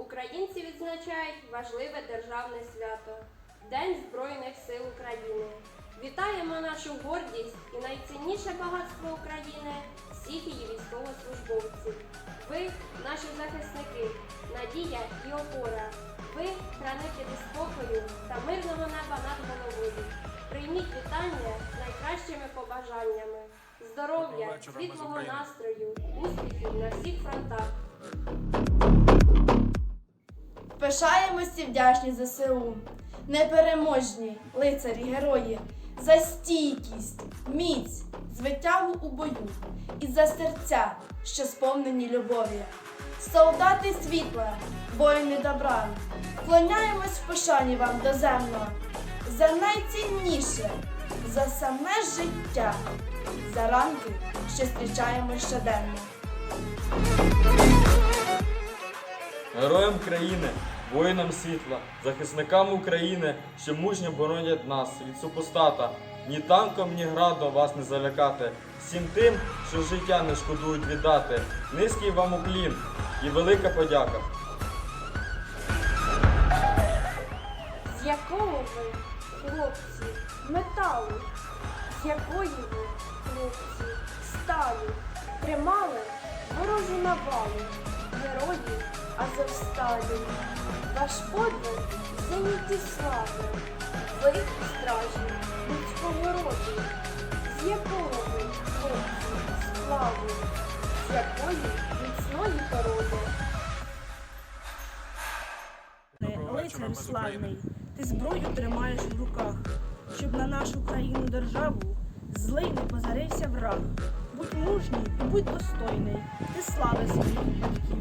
українці відзначають важливе державне свято День Збройних сил України. Вітаємо нашу гордість і найцінніше багатство України всіх її військовослужбовців. Ви наші захисники, надія і опора. Ви хранителі спокою та мирного неба над головою. Prийміть вітання з найкращими побажаннями. Здоров'я, світлого настрою, успіхів на всіх фронтах. Пишаємося вдячні ЗСУ, непереможні лицарі герої, за стійкість, міць, звитягу у бою. І за серця, що сповнені любові. Солдати світла, воїни добра, вклоняємось в пошані вам доземно, за найцінніше, за саме життя, за ранки, що зустрічаємо щоденно. Героям країни, воїнам світла, захисникам України, що мужньо боронять нас від супостата. Ні танком, ні градом вас не залякати. Всім тим, що життя не шкодують віддати. Низький вам уклін і велика подяка. З якого ви, хлопці, металу? З якої ви, хлопці, сталі? Тримали ворожу навалу, герої Азовсталі. Ваш подвиг зеніті слави, ви стражі людського роду. З якого ви, хлопці, сплаву? З якої міцної породи? Лицар славний, ти зброю тримаєш в руках, щоб на нашу країну державу злий не позарився враг. Будь мужній і будь достойний, ти слави своїх батьків,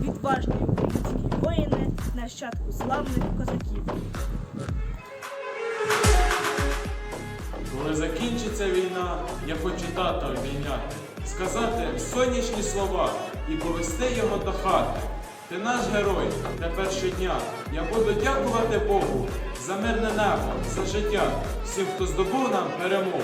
відважні українські воїни, нащадку славних козаків. Коли закінчиться війна, я хочу тата обійняти, сказати сонячні слова і повести його до хати. Ти наш герой тепер щодня. Я буду дякувати Богу за мирне небо, за життя, всім, хто здобув нам перемогу.